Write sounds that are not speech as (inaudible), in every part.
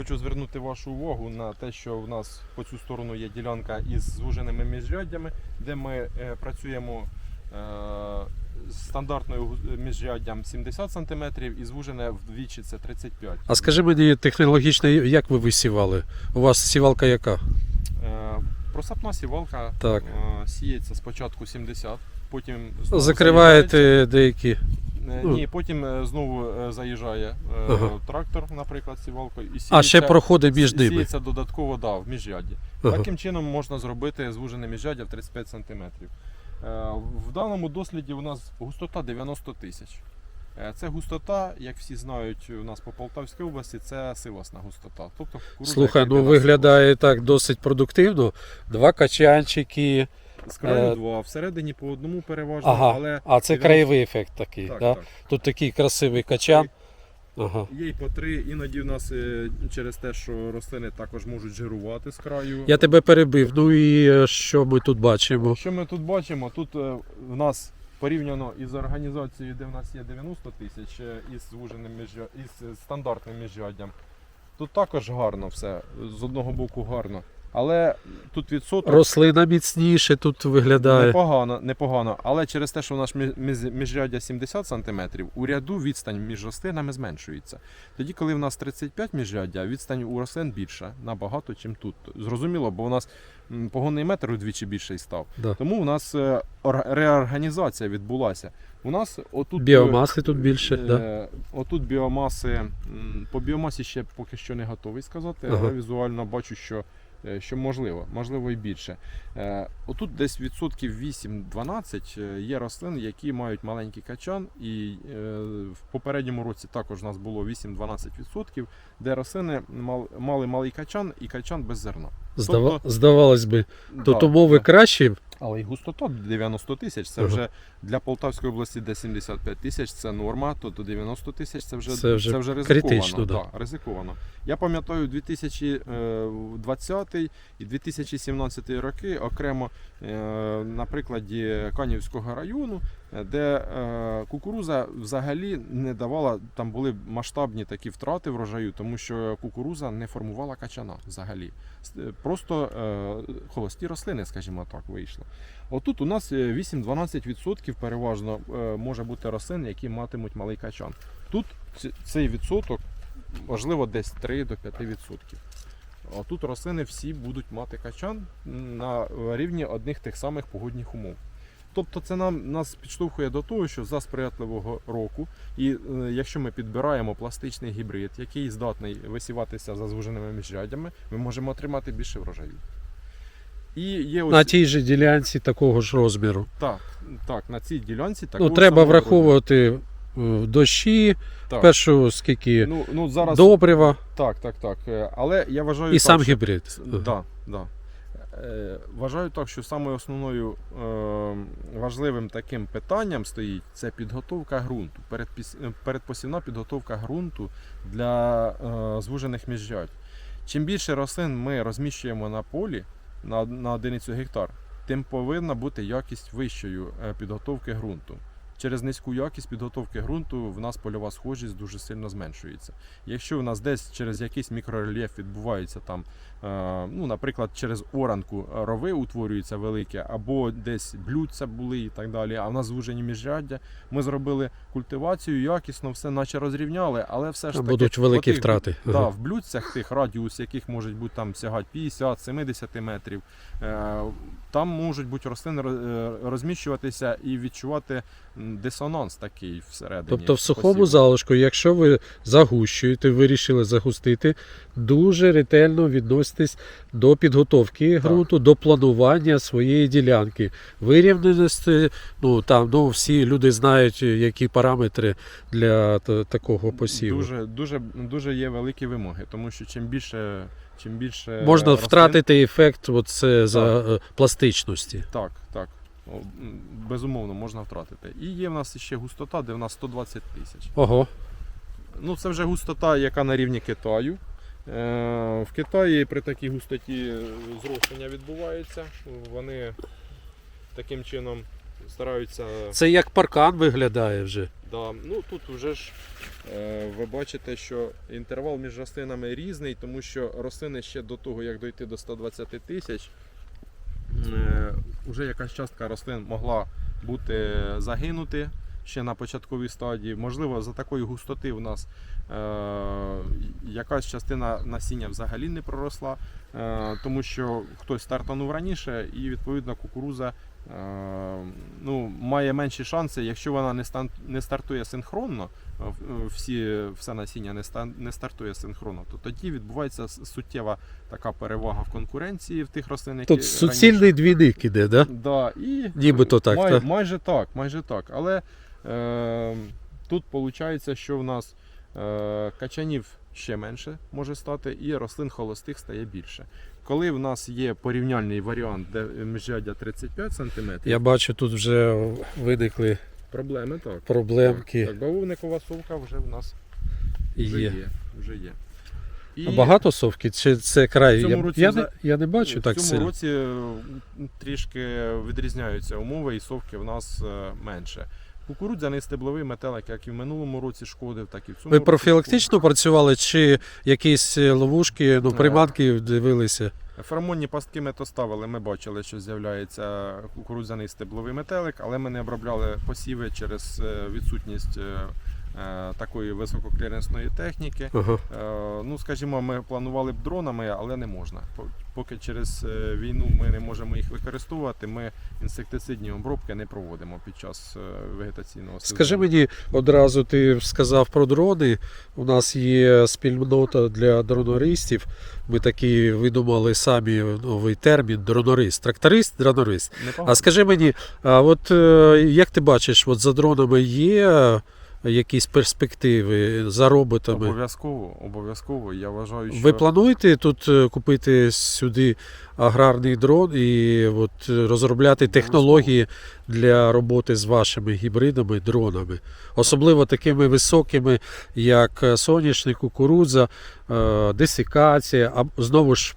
хочу звернути вашу увагу на те, що в нас по цю сторону є ділянка із звуженими міжряддями, де ми е, працюємо е, з стандартною міжряддям 70 см і звужене вдвічі це 35 А скажи мені технологічно, як ви висівали? У вас сівалка яка? Е, Просапна сівалка Так. сіється спочатку 70, потім Закриваєте деякі. Заїжджається- ну. Ні, потім е, знову е, заїжджає е, Ага. трактор, наприклад, сівалкою. І А ще сіється- проходить між ними. Сіється додатково да, в міжряді. Ага. Таким чином можна зробити звужене міжряддя в 35 см. В даному досліді у нас густота 90 тисяч. Е, Це густота, як всі знають, у нас по Полтавській області це силосна густота. Тобто кукурудза, Слухай, яка ну йде на виглядає так досить продуктивно. Два качанчики. силос. З краю е, два, всередині по одному переважно, Ага. але А це 90 краєвий ефект такий. так, да? так. Тут такий красивий качан. Ага. Є й по три, іноді в нас е, через те, що рослини також можуть жирувати з краю. Я тебе перебив. Ну і е, що ми тут бачимо? Що ми тут бачимо? Тут е, в нас порівняно із організацією, де в нас є 90 тисяч е, із звуженим міжря... із стандартним міжряддям. Тут також гарно все, з одного боку гарно. Але тут відсоток Рослина міцніше тут виглядає. непогано, непогано. Але через те, що у нас мі- між- міжряддя 70 см, у ряду відстань між рослинами зменшується. Тоді, коли в нас 35 міжряддя, відстань у рослин більша набагато, ніж тут. Зрозуміло, бо у нас погонний метр удвічі більший став. Да. Тому у нас е, реорганізація відбулася. У нас отут Біомаси тут більше. е, Да? Отут біомаси. По біомасі ще поки що не готовий сказати, Ага. але візуально бачу, що, е, що можливо, можливо і більше. Е, Отут десь відсотків 8-12 е, є рослин, які мають маленький качан, і е, в попередньому році також у нас було 8-12 відсотків, де рослини мал- мали малий качан і качан без зерна. Здава... тобто- Здавалось би, тут Да, умови да. кращі. Але й густота 90 тисяч це вже для Полтавської області, де 75 тисяч, це норма, то до 90 тисяч це вже, Це вже ризиковано. критично, да. Да, ризиковано. Я пам'ятаю 2020 і 2017 роки окремо е, на прикладі Канівського району, е, де е, кукуруза взагалі не давала, там були масштабні такі втрати врожаю, тому що кукуруза не формувала качана взагалі. Е, Просто е, холості рослини, скажімо так, вийшло. Отут у нас е, 8-12% переважно може бути рослин, які матимуть малий качан. Тут цей відсоток можливо десь 3 до 5%. А тут рослини всі будуть мати качан на рівні одних тих самих погодних умов. Тобто це нам нас підштовхує до того, що за сприятливого року, і е, якщо ми підбираємо пластичний гібрид, який здатний висіватися за звуженими міжрядями, ми можемо отримати більше врожаю. І є ось На тій же ділянці такого ж розміру. так, так, на цій ділянці Ну, треба самого враховувати е, дощі, Так. першу скільки Ну, ну зараз добрива так, так, так. Е, Але я вважаю і так, сам що- гібрид. Да, да. Е, Вважаю так, що самою основною е, важливим таким питанням стоїть це підготовка ґрунту, е, передпосівна підготовка ґрунту для звужених міжжать. Чим більше рослин ми розміщуємо на полі на, на одиницю гектар, тим повинна бути якість вищою підготовки ґрунту. Через низьку якість підготовки ґрунту в нас польова схожість дуже сильно зменшується. Якщо у нас десь через якийсь мікрорельєф відбувається там, е, ну, наприклад, через оранку е, рови утворюються великі, або десь блюдця були і так далі, а в нас звужені міжряддя, ми зробили культивацію, якісно все наче розрівняли, але все ж таки Будуть великі отих- втрати. Да, в блюдцях тих радіус, яких можуть бути там сягати 50-70 метрів, е, там можуть бути рослини е, розміщуватися і відчувати дисонанс такий всередині. Тобто в сухому посіву. залишку, якщо ви загущуєте, вирішили загустити, дуже ретельно відноситесь до підготовки ґрунту, до планування своєї ділянки. Вирівненості, ну там ну, всі люди знають, які параметри для такого посіву. Дуже, дуже, дуже є великі вимоги, тому що чим більше, чим більше Можна рослин- втратити ефект оце за е, пластичності. Так, так. Безумовно, можна втратити. І є в нас ще густота, де в нас 120 тисяч. Ого, Ну, це вже густота, яка на рівні Китаю. Е, В Китаї при такій густоті зростання відбувається. Вони таким чином стараються. Це як паркан виглядає вже. Да, ну тут вже ж е, ви бачите, що інтервал між рослинами різний, тому що рослини ще до того, як дойти до 120 тисяч, е, вже якась частка рослин могла бути загинути ще на початковій стадії. Можливо, за такої густоти в нас е, якась частина насіння взагалі не проросла, е, тому що хтось стартанув раніше і відповідно кукуруза Е, ну, має менші шанси, якщо вона не, стан, не стартує синхронно, е, всі, все насіння не, стан, не стартує синхронно, то тоді відбувається суттєва така перевага в конкуренції в тих рослин, які Тут суцільний двійник іде, да? Да, і Нібито так, май- так? майже так, майже так. Але е, тут виходить, що в нас е, качанів ще менше може стати, і рослин холостих стає більше. Коли в нас є порівняльний варіант, де міжряддя 35 см, Я бачу, тут вже виникли проблеми так. проблемки. Так, бавовникова совка вже в нас вже Є. є. Вже є. І А багато совки? Чи це край? В Я, році я, не, я не бачу в так цьому сильно. році трішки відрізняються умови, і совки в нас е, менше. Кукурудзяний стебловий метелик, як і в минулому році шкодив, так і в цьому Ви році профілактично працювали, чи якісь е, ловушки, ну, Е. приманки дивилися? шкодив. Феромонні пастки ми то ставили. Ми бачили, що з'являється кукурудзяний стебловий метелик, але ми не обробляли посіви через е, відсутність такої висококліренсної техніки. Ага. Е, Ну, скажімо, ми планували б дронами, але не можна. Поки через е, війну ми не можемо їх використовувати, ми інсектицидні обробки не проводимо під час е, вегетаційного сезону. Скажи мені одразу, ти сказав про дрони. У нас є спільнота для дронористів. Ми такі видумали самі новий термін дронорист. Тракторист, дронорист. А скажи мені, а от е, як ти бачиш, от за дронами є якісь перспективи за роботами? Обов'язково, обов'язково. Я вважаю, що Ви плануєте тут е, купити сюди аграрний дрон і от розробляти технології для роботи з вашими гібридами, дронами, особливо такими високими, як е, соняшник, кукурудза, десикація, а знову ж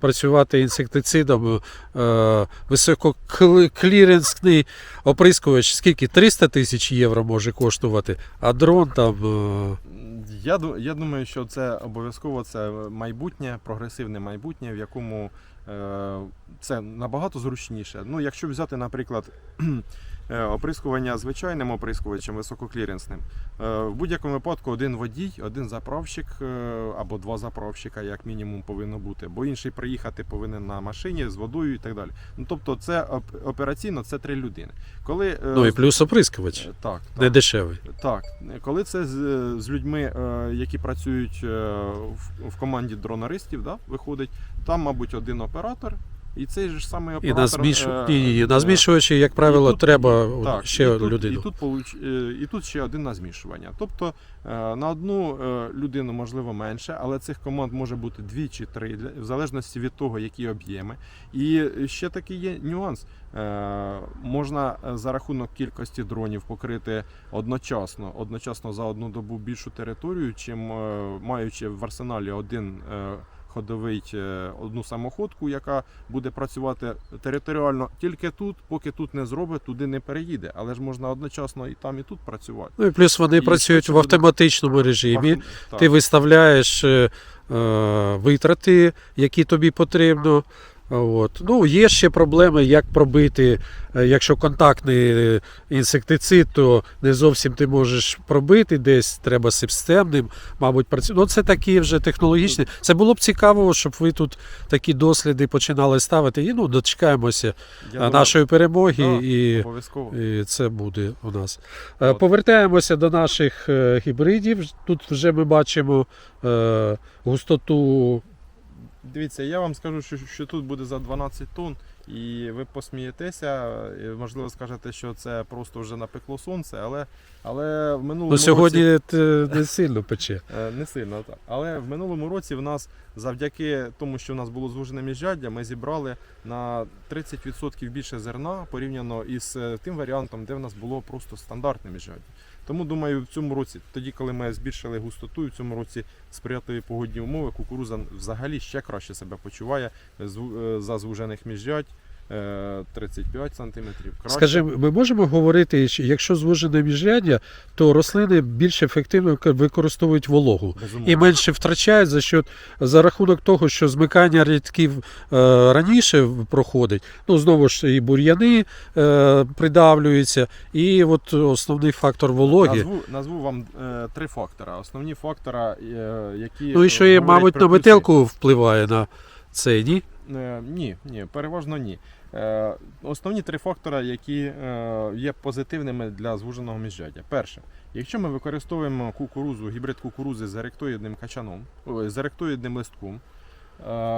працювати інсектицидом, е, висококліренсний оприскувач, скільки 300 тисяч євро може коштувати, а дрон там. е, я, я думаю, що це обов'язково це майбутнє, прогресивне майбутнє, в якому е, це набагато зручніше. Ну, якщо взяти, наприклад, е, оприскування звичайним оприскувачем висококліренсним, е, в будь-якому випадку один водій, один заправщик е, або два заправщика, як мінімум, повинно бути, бо інший приїхати повинен на машині з водою і так далі. Ну, тобто, це оп- операційно це три людини. Коли, е, Ну і плюс оприскувач. е, так, так. Не дешевий. Так, коли це з, з людьми, е, які працюють е, в, в команді дронаристів, да, виходить, там, мабуть, один оператор, і цей же ж самий І на, зміш... е, ні, ні, на е, змішувачі, як правило, і тут- треба так, ще і тут, людину. І тут, е, і тут ще один на змішування. Тобто на одну людину можливо менше, але цих команд може бути дві чи три, в залежності від того, які об'єми. І ще такий є нюанс. Можна за рахунок кількості дронів покрити одночасно, одночасно за одну добу більшу територію, чим маючи в арсеналі один. Ходовий е, одну самоходку, яка буде працювати територіально тільки тут, поки тут не зробить, туди не переїде. Але ж можна одночасно і там, і тут працювати. Ну і плюс вони І працюють в автоматичному режимі. Так. Ти виставляєш е, е, витрати, які тобі потрібно. От. Ну, є ще проблеми, як пробити, е, якщо контактний е, інсектицид, то не зовсім ти можеш пробити десь, треба системним, мабуть, працювати. Ну, це такі вже технологічні. Це було б цікаво, щоб ви тут такі досліди починали ставити. І ну, дочекаємося Я е, думаю, нашої перемоги. да, і... І це буде у нас. От. Повертаємося до наших гібридів. Тут вже ми бачимо густоту. Дивіться, я вам скажу, що, що тут буде за 12 тонн, і ви посмієтеся, і, можливо, скажете, що це просто вже напекло сонце, але, але в минулому Ну, сьогодні році те не сильно пече. (laughs) е, не сильно так. Але в минулому році в нас завдяки тому, що в нас було звужене міжряддя, ми зібрали на 30% більше зерна порівняно із е, тим варіантом, де в нас було просто стандартне міжряддя. Тому думаю, в цьому році, тоді, коли ми збільшили густоту, і в цьому році сприятливі погодні умови, кукуруза взагалі ще краще себе почуває е, за звужених міжрядь. Е, 35 см. Краще. Скажи, ми можемо говорити, що якщо звужене міжряддя, то рослини більш ефективно використовують вологу Безумовно. і менше втрачають за що за рахунок того, що змикання рядків е, раніше проходить. Ну знову ж і бур'яни е, придавлюються, і от основний фактор вологи. Назву, назву вам е, три фактора. Основні фактори, е, які. Ну і що е, є, мабуть, на метелку впливає на це, ні? Е, ні, ні, переважно ні. Е, основні три фактори, які е, є позитивними для звуженого міжжаття. Перше, якщо ми використовуємо кукурузу, гібрид кукурузи з еректоїдним качаном, з еректоїдним листком,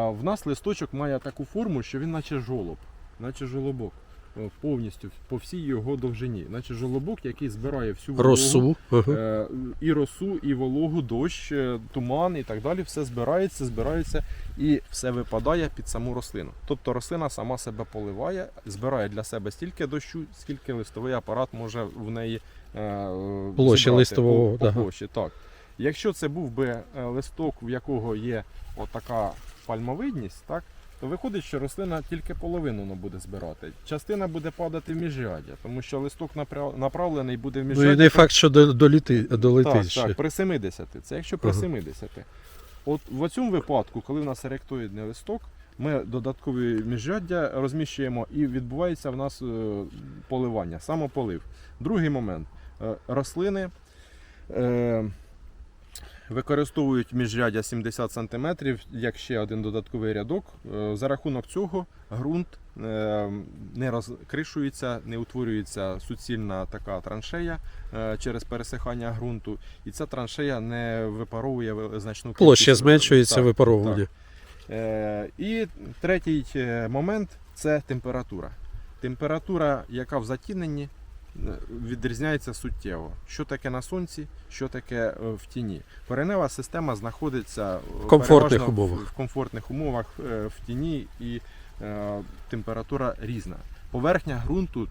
в нас листочок має таку форму, що він наче жолоб, наче жолобок. Е, Повністю по всій його довжині, наче жолобок, який збирає всю вологу, Росу. Е, і росу, і вологу, дощ, е, туман і так далі. Все збирається, збирається і все випадає під саму рослину. Тобто рослина сама себе поливає, збирає для себе стільки дощу, скільки листовий апарат може в неї е, листового, по, по площі. Так. Якщо це був би е, листок, в якого є отака пальмовидність, так, то виходить, що рослина тільки половину буде збирати. Частина буде падати в міжряддя, тому що листок направлений буде в Ну і не факт, що доліти, долетить Так, ще. так, при 70. Це якщо при Ага. 70. От в цьому випадку, коли в нас еректоїдний листок, ми додаткові міжряддя розміщуємо і відбувається в нас е, поливання, самополив. Другий момент. Е, Рослини е, використовують міжряддя 70 см як ще один додатковий рядок. Е, За рахунок цього ґрунт е, не розкришується, не утворюється суцільна така траншея е, через пересихання ґрунту, і ця траншея не випаровує значну Площа зменшується випаровування. І третій момент це температура. Температура, яка в затіненні, відрізняється суттєво. Що таке на сонці, що таке е, в тіні. Коренева система знаходиться е, В комфортних умовах. В комфортних умовах е, в тіні і е, температура різна. Поверхня ґрунту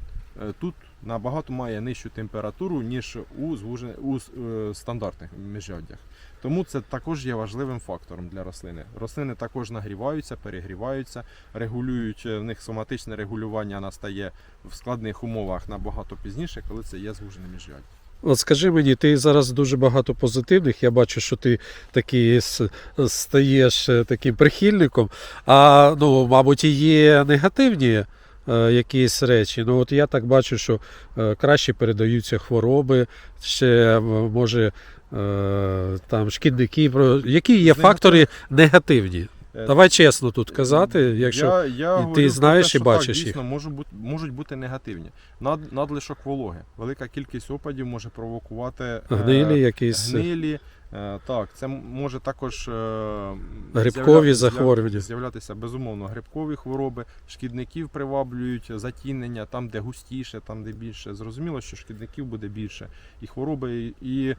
тут набагато має нижчу температуру, ніж у, звужен- у е, стандартних міжряддях. Тому це також є важливим фактором для рослини. Рослини також нагріваються, перегріваються, регулюють е, в них соматичне регулювання настає в складних умовах набагато пізніше, коли це є звужене міжряддя. От скажи мені, ти зараз дуже багато позитивних. Я бачу, що ти такий стаєш е, таким прихильником. А ну, мабуть, і є негативні е, якісь речі. Ну, от я так бачу, що е, краще передаються хвороби, ще може е, там шкідники. Які є фактори негативні? Е, Давай чесно тут казати, якщо. я, я і ти знаєш те, і бачиш так, їх. дійсно можуть бути, можуть бути негативні. Над, надлишок вологи. Велика кількість опадів може провокувати е, Гнилі якісь. гнилі. Е, Так, це може також е, Грибкові захворювання. З'являтися безумовно грибкові хвороби, шкідників приваблюють затінення, там, де густіше, там, де більше. Зрозуміло, що шкідників буде більше, і хвороби, і,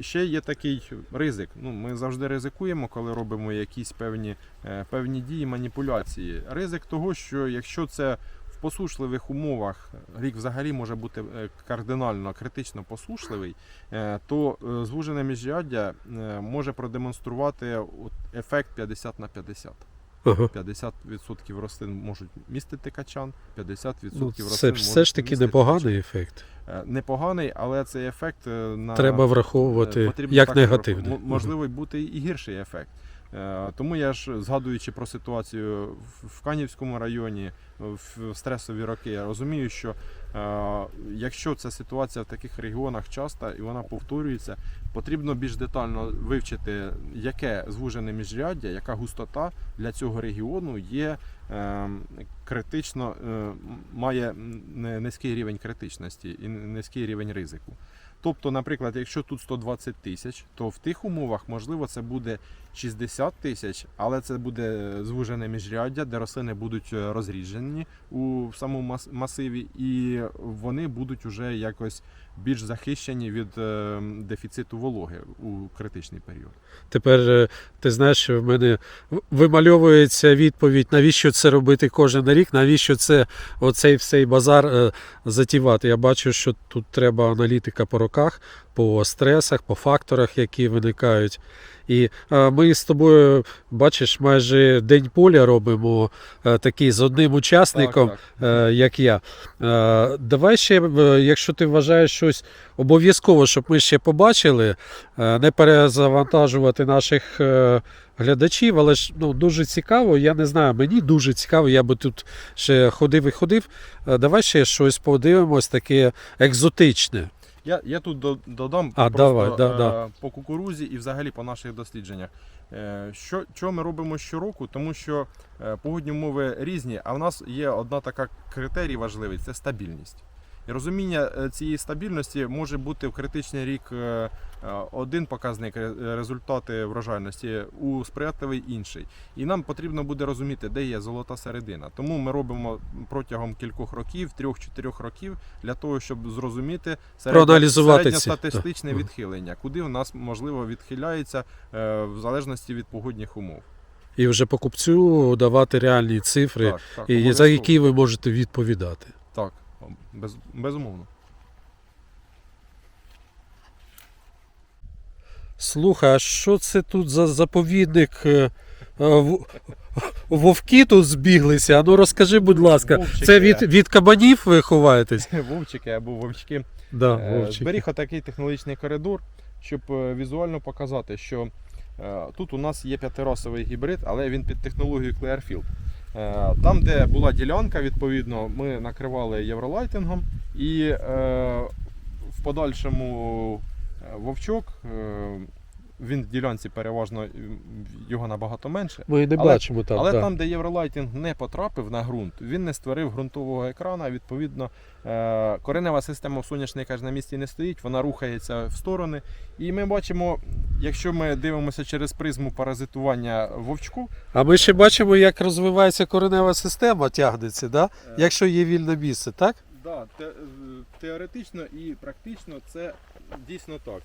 ще є такий ризик. Ну, ми завжди ризикуємо, коли робимо якісь певні, е, певні дії, маніпуляції. Ризик того, що якщо це в посушливих умовах рік взагалі може бути е, кардинально критично посушливий, е, то е, звужене міжряддя е, може продемонструвати ефект 50 на 50. Ага. 50% рослин можуть містити качан, 50% Ну, рослин це можуть все ж таки непоганий ефект. качан. ефект. Непоганий, але цей ефект е, на Треба е, враховувати потрібно як також негативний. Можливо, бути і гірший ефект. Е, Тому я ж, згадуючи про ситуацію в- Канівському районі в стресові роки, я розумію, що е, якщо ця ситуація в таких регіонах часто і вона повторюється, потрібно більш детально вивчити, яке звужене міжряддя, яка густота для цього регіону є е, критично, е, має низький рівень критичності і низький рівень ризику. Тобто, наприклад, якщо тут 120 тисяч, то в тих умовах можливо це буде 60 тисяч, але це буде звужене міжряддя, де рослини будуть е, розріджені у самому масиві, і вони будуть уже якось більш захищені від е, дефіциту вологи у критичний період. Тепер е, ти знаєш, в мене вимальовується відповідь, навіщо це робити кожен рік, навіщо це оцей всей базар затівати. Я бачу, що тут треба аналітика по роках по стресах, по факторах, які виникають. І е, ми з тобою, бачиш, майже день поля робимо е, такий з одним учасником, Так, так. е, як я. Давай ще, якщо ти вважаєш щось обов'язково, щоб ми ще побачили, не перезавантажувати наших глядачів, але ж ну, дуже цікаво. Я не знаю, мені дуже цікаво, я би тут ще ходив і ходив. Давай ще щось подивимось, таке екзотичне. Я, я тут до- додам А, просто, давай, да, е, да. по кукурузі і взагалі по наших дослідженнях. Е, Що, що ми робимо щороку? Тому що е, погодні умови різні, а в нас є одна така критерій важливий це стабільність. Розуміння е, цієї стабільності може бути в критичний рік е, е, один показник результати врожайності, у сприятливий інший. І нам потрібно буде розуміти, де є золота середина. Тому ми робимо протягом кількох років, трьох-чотирьох років, для того, щоб зрозуміти середньостатистичне відхилення, куди у нас можливо відхиляється в залежності від погодних умов. І вже покупцю давати реальні цифри, Так, так, і за які ви можете відповідати. Без, безумовно. Слухай, а що це тут за заповідник? е, е, Вовки тут збіглися. А ну розкажи, будь ласка, Вовчики. це від, від кабанів ви ховаєтесь? (laughs) Вовчики або вовчки. Да, Е, вовчики. Зберіг отакий технологічний коридор, щоб візуально показати, що тут у нас є п'ятирасовий гібрид, але він під технологією Clearfield. Е, Там, де була ділянка, відповідно, ми накривали євролайтингом і е, в подальшому е, вовчок. Він в ділянці переважно його набагато менше. Ми не але- бачимо там. Але да. там, де євролайтінг не потрапив на ґрунт, він не створив ґрунтового екрана. Відповідно, е, коренева система в соняшника ж на місці не стоїть, вона рухається в сторони. І ми бачимо, якщо ми дивимося через призму паразитування вовчку, А ми ще бачимо, як розвивається коренева система, тягнеться, да? Е. якщо є вільне місце, так? да, те, е, теоретично і практично це дійсно так.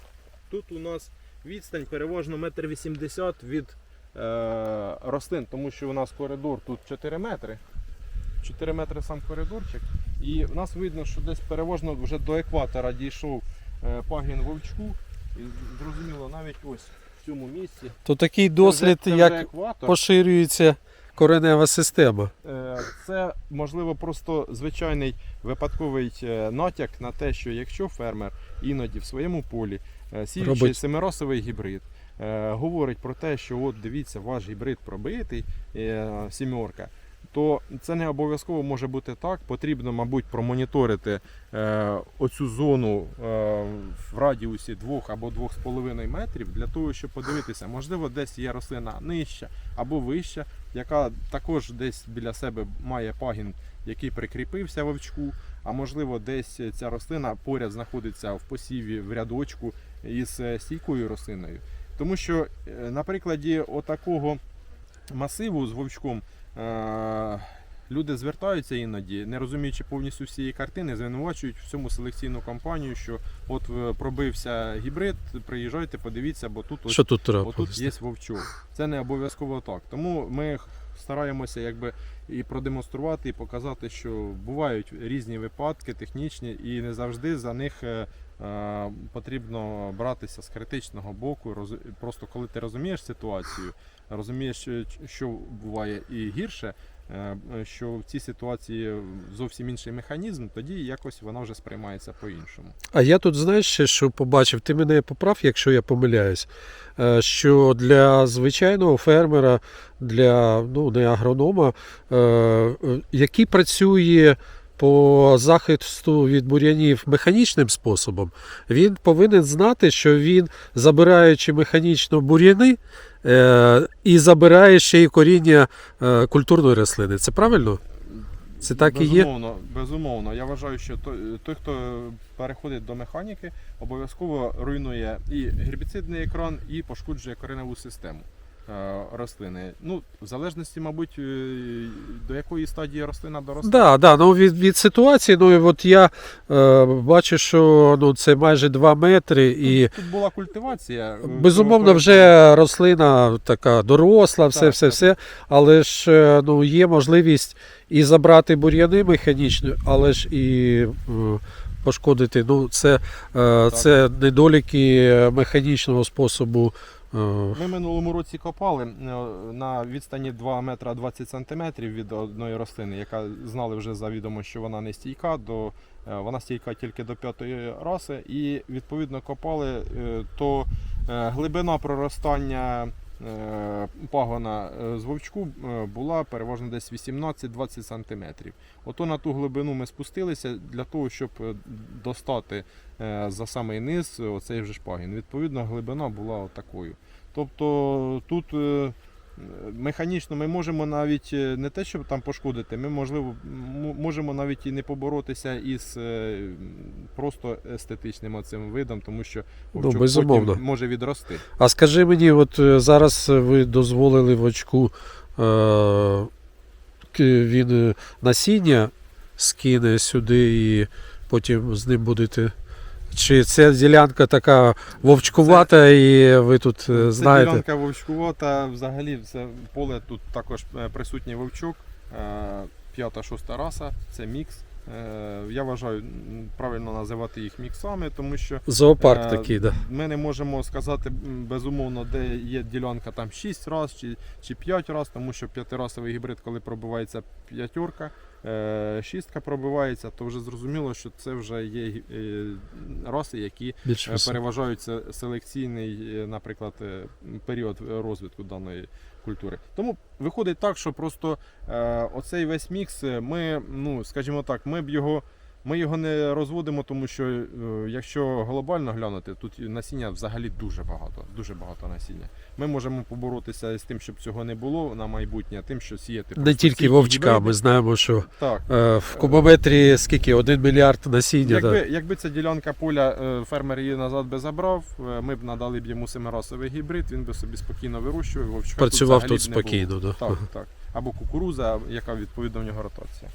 Тут у нас відстань переважно метр вісімдесят від е, рослин, тому що у нас коридор тут 4 метри. 4 метри сам коридорчик. І в нас видно, що десь переважно вже до екватора дійшов е, пагін вовчку. І зрозуміло, навіть ось в цьому місці. То такий Це дослід, вже- це як екватор. поширюється коренева система. Е, Це можливо просто звичайний випадковий е, натяк на те, що якщо фермер іноді в своєму полі е, сіючи Робить. семиросовий гібрид, е, говорить про те, що от дивіться, ваш гібрид пробитий е, сімерка. То це не обов'язково може бути так. Потрібно, мабуть, промоніторити оцю зону в радіусі 2 або 2,5 метрів для того, щоб подивитися, можливо, десь є рослина нижча або вища, яка також десь біля себе має пагін, який прикріпився вовчку, а можливо, десь ця рослина поряд знаходиться в посіві в рядочку із е, стійкою рослиною. Тому що е, на прикладі отакого масиву з вовчком е, люди звертаються іноді, не розуміючи повністю всієї картини, звинувачують всьому селекційну кампанію, що от пробився гібрид, приїжджайте, подивіться, бо тут ось тут Отут є вовчок. Це не обов'язково так. Тому ми стараємося якби і продемонструвати, і показати, що бувають різні випадки технічні, і не завжди за них е, е, потрібно братися з критичного боку. Просто коли ти розумієш ситуацію, розумієш, що- що буває і гірше. Е, Що в цій ситуації зовсім інший механізм, тоді якось вона вже сприймається по-іншому. А я тут знаєш ще, що побачив, ти мене поправ, якщо я помиляюсь, е, що для звичайного фермера, для ну, не агронома, е, е, який працює по захисту від бур'янів механічним способом, він повинен знати, що він, забираючи механічно бур'яни, е, і забирає ще й коріння е, культурної рослини. Це правильно? Це так і є? безумовно, Безумовно. Я вважаю, що той, хто переходить до механіки, обов'язково руйнує і гербіцидний екран, і пошкоджує кореневу систему рослини. Ну, в залежності, мабуть, е, до якої стадії рослина доросла. Да, да, ну від, від ситуації, ну і от я е, бачу, що ну, це майже 2 метри, і Тут була культивація. е, безумовно вже рослина така доросла, все, Так, все, так. все. Але ж е, ну, є можливість і забрати бур'яни механічно, але ж і е, пошкодити. Ну, це, е, це недоліки механічного способу. Ми минулому році копали е, на відстані 2 метра 20 сантиметрів від одної рослини, яка знали вже завідомо, що вона не стійка, до, е, вона стійка тільки до п'ятої раси. І відповідно копали, е, то глибина проростання пагона з вовчку була переважно десь 18-20 сантиметрів. Ото на ту глибину ми спустилися для того, щоб достати за самий низ оцей вже шпагін. Відповідно, глибина була отакою. Тобто тут е, механічно ми можемо навіть е, не те, щоб там пошкодити, ми можливо можемо навіть і не поборотися із е, просто естетичним оцим видом, тому що Ну, безумовно. потім може відрости. А скажи мені, от зараз ви дозволили в очку, е, він насіння скине сюди і потім з ним будете. Чи ця ділянка така вовчкувата, і ви тут е, Це знаєте? ділянка вовчкувата, взагалі все поле тут також е, присутній вовчок, е, п'ята, шоста раса, це мікс. Я вважаю правильно називати їх міксами, тому що Зоопарк такий, да. ми не можемо сказати безумовно, де є ділянка там 6 раз чи, чи 5 раз, тому що п'ятирасовий гібрид, коли пробивається п'ятерка, шістка пробивається, то вже зрозуміло, що це вже є е, раси, які Більш Е, високо. переважають се- селекційний, е, наприклад, е, період е, розвитку даної культури. Тому виходить так, що просто е, оцей весь мікс, е, ми, ну, скажімо так, ми б його. Ми його не розводимо, тому що е, якщо глобально глянути, тут насіння взагалі дуже багато, дуже багато насіння. Ми можемо поборотися з тим, щоб цього не було на майбутнє, тим, що сіяти Не тільки вовчка, ми знаємо, що Так, е, в кубометрі скільки? Один мільярд насіння. Якби, Да. якби ця ділянка поля е, фермер її назад би забрав, ми б надали б йому семирасовий гібрид, він би собі спокійно вирощував, вовчка Працював тут, тут спокійно. Да. Так, так. Або кукуруза, яка відповідно в нього ротація.